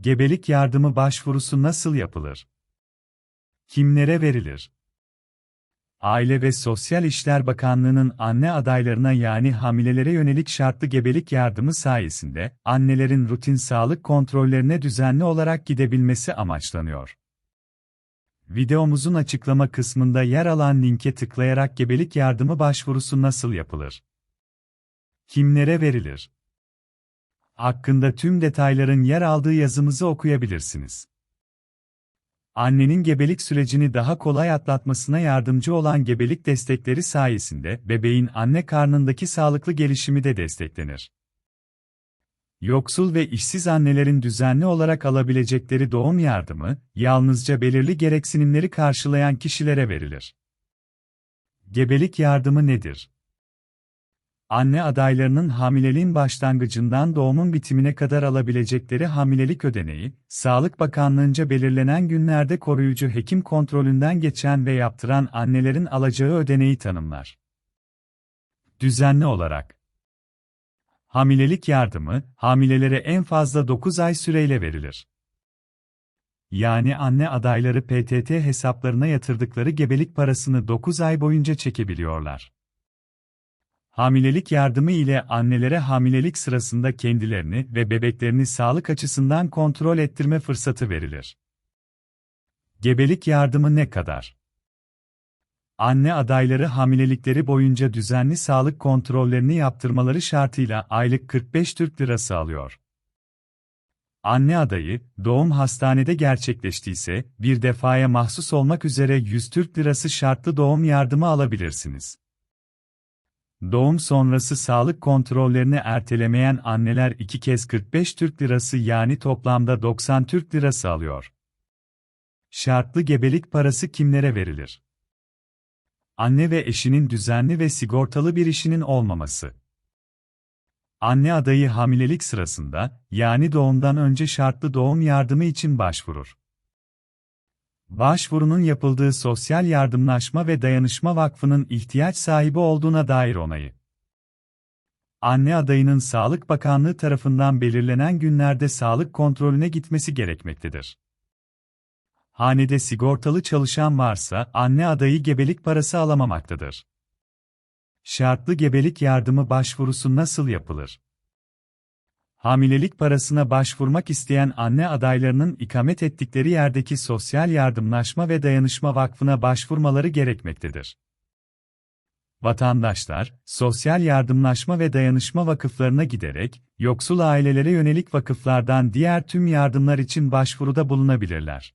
Gebelik yardımı başvurusu nasıl yapılır? Kimlere verilir? Aile ve Sosyal İşler Bakanlığı'nın anne adaylarına yani hamilelere yönelik şartlı gebelik yardımı sayesinde annelerin rutin sağlık kontrollerine düzenli olarak gidebilmesi amaçlanıyor. Videomuzun açıklama kısmında yer alan linke tıklayarak gebelik yardımı başvurusu nasıl yapılır? Kimlere verilir? Hakkında tüm detayların yer aldığı yazımızı okuyabilirsiniz. Annenin gebelik sürecini daha kolay atlatmasına yardımcı olan gebelik destekleri sayesinde bebeğin anne karnındaki sağlıklı gelişimi de desteklenir. Yoksul ve işsiz annelerin düzenli olarak alabilecekleri doğum yardımı, yalnızca belirli gereksinimleri karşılayan kişilere verilir. Gebelik yardımı nedir? Anne adaylarının hamileliğin başlangıcından doğumun bitimine kadar alabilecekleri hamilelik ödeneği, Sağlık Bakanlığı'nca belirlenen günlerde koruyucu hekim kontrolünden geçen ve yaptıran annelerin alacağı ödeneği tanımlar. Düzenli olarak Hamilelik yardımı, hamilelere en fazla 9 ay süreyle verilir. Yani anne adayları PTT hesaplarına yatırdıkları gebelik parasını 9 ay boyunca çekebiliyorlar. Hamilelik yardımı ile annelere hamilelik sırasında kendilerini ve bebeklerini sağlık açısından kontrol ettirme fırsatı verilir. Gebelik yardımı ne kadar? Anne adayları hamilelikleri boyunca düzenli sağlık kontrollerini yaptırmaları şartıyla aylık 45 Türk Lirası alıyor. Anne adayı, doğum hastanede gerçekleştiyse, bir defaya mahsus olmak üzere 100 Türk Lirası şartlı doğum yardımı alabilirsiniz. Doğum sonrası sağlık kontrollerini ertelemeyen anneler iki kez 45 Türk Lirası yani toplamda 90 Türk Lirası alıyor. Şartlı gebelik parası kimlere verilir? Anne ve eşinin düzenli ve sigortalı bir işinin olmaması. Anne adayı hamilelik sırasında, yani doğumdan önce şartlı doğum yardımı için başvurur. Başvurunun yapıldığı Sosyal Yardımlaşma ve Dayanışma Vakfı'nın ihtiyaç sahibi olduğuna dair onayı. Anne adayının Sağlık Bakanlığı tarafından belirlenen günlerde sağlık kontrolüne gitmesi gerekmektedir. Hanede sigortalı çalışan varsa anne adayı gebelik parası alamamaktadır. Şartlı gebelik yardımı başvurusu nasıl yapılır? Hamilelik parasına başvurmak isteyen anne adaylarının ikamet ettikleri yerdeki Sosyal Yardımlaşma ve Dayanışma Vakfı'na başvurmaları gerekmektedir. Vatandaşlar, sosyal yardımlaşma ve dayanışma vakıflarına giderek, yoksul ailelere yönelik vakıflardan diğer tüm yardımlar için başvuruda bulunabilirler.